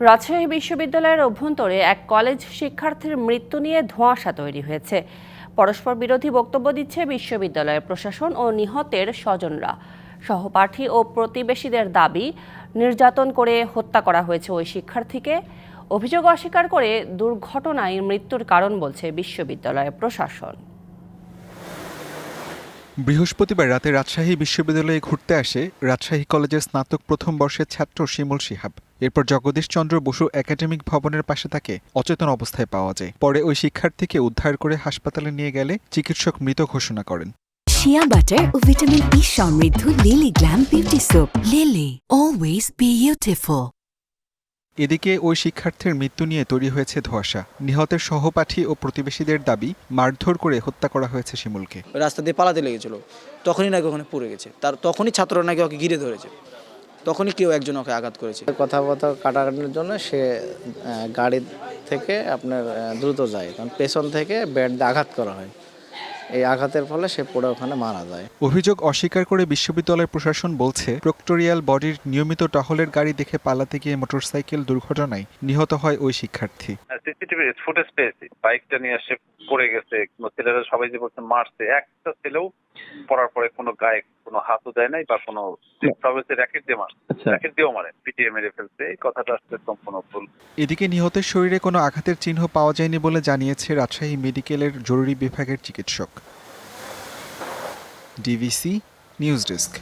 রাজশাহী বিশ্ববিদ্যালয়ের অভ্যন্তরে এক কলেজ শিক্ষার্থীর মৃত্যু নিয়ে ধোঁয়াশা তৈরি হয়েছে। পরস্পর বিরোধী বক্তব্য দিচ্ছে বিশ্ববিদ্যালয়ের প্রশাসন ও নিহতের স্বজনরা। সহপাঠী ও প্রতিবেশীদের দাবি, নির্যাতন করে হত্যা করা হয়েছে ওই শিক্ষার্থীকে। অভিযোগ অস্বীকার করে দুর্ঘটনায় মৃত্যুর কারণ বলছে বিশ্ববিদ্যালয়ের প্রশাসন। বৃহস্পতিবার রাতে রাজশাহী বিশ্ববিদ্যালয়ে ঘুরতে আসে রাজশাহী কলেজের স্নাতক প্রথম বর্ষের ছাত্র শিমুল শিহাব। এরপর জগদীশ চন্দ্র বসু একাডেমিক ভবনের পাশে তাকে অচেতন অবস্থায় পাওয়া যায়। পরে ওই শিক্ষার্থীকে উদ্ধার করে হাসপাতালে নিয়ে গেলে চিকিৎসক মৃত ঘোষণা করেন। শিয়া বাটার ও ভিটামিন ই সমৃদ্ধ lily glam beauty soap lily always beautiful এদিকে ওই শিক্ষার্থীর মৃত্যু নিয়ে তৈরি হয়েছে ধোঁয়াশা। নিহতের সহপাঠী ও প্রতিবেশীদের দাবি মারধর করে হত্যা করা হয়েছে শিমুলকে। রাস্তা দিয়ে পালাতে লেগেছিল। তখনই নাকি ওখানে পড়ে গেছে। তার তখনই ছাত্ররা নাকি ওকে ঘিরে ধরেছে। তখনই কেউ একজন ওকে আঘাত করেছে। কথা কথাবার্তা কাটাকাটির জন্য সে আহ, গাড়ি থেকে আপনার দ্রুত যায়। কারণ পেছন থেকে ব্যাট দিয়ে আঘাত করা হয়। এই আঘাতের ফলে সে পড়ে ওখানে মারা যায়। অভিযোগ অস্বীকার করে বিশ্ববিদ্যালয় প্রশাসন বলছে প্রক্টোরিয়াল বডির নিয়মিত টহলের গাড়ি দেখে পালাতে গিয়ে মোটরসাইকেল দুর্ঘটনায় নিহত হয় ওই শিক্ষার্থী। সিসিটিভি ফুটেজ পেয়েছি। বাইকটা নিয়ে এসে পড়ে গেছে। ছেলেরা সবাই যে বলছে মারছে। একটা ছেলেও পড়ার পরে কোনো গায়ে কোনো হাতও দেয় নাই বা কোনো সবাই র্যাকেট দিয়ে মারছে র্যাকেট দিয়েও মারে পিটিয়ে মেরে ফেলছে এই কথাটা আসলে সম্পূর্ণ ভুল। এদিকে নিহতের শরীরে কোনো আঘাতের চিহ্ন পাওয়া যায়নি বলে জানিয়েছে রাজশাহী মেডিকেলের জরুরি বিভাগের চিকিৎসক। DVC news desk.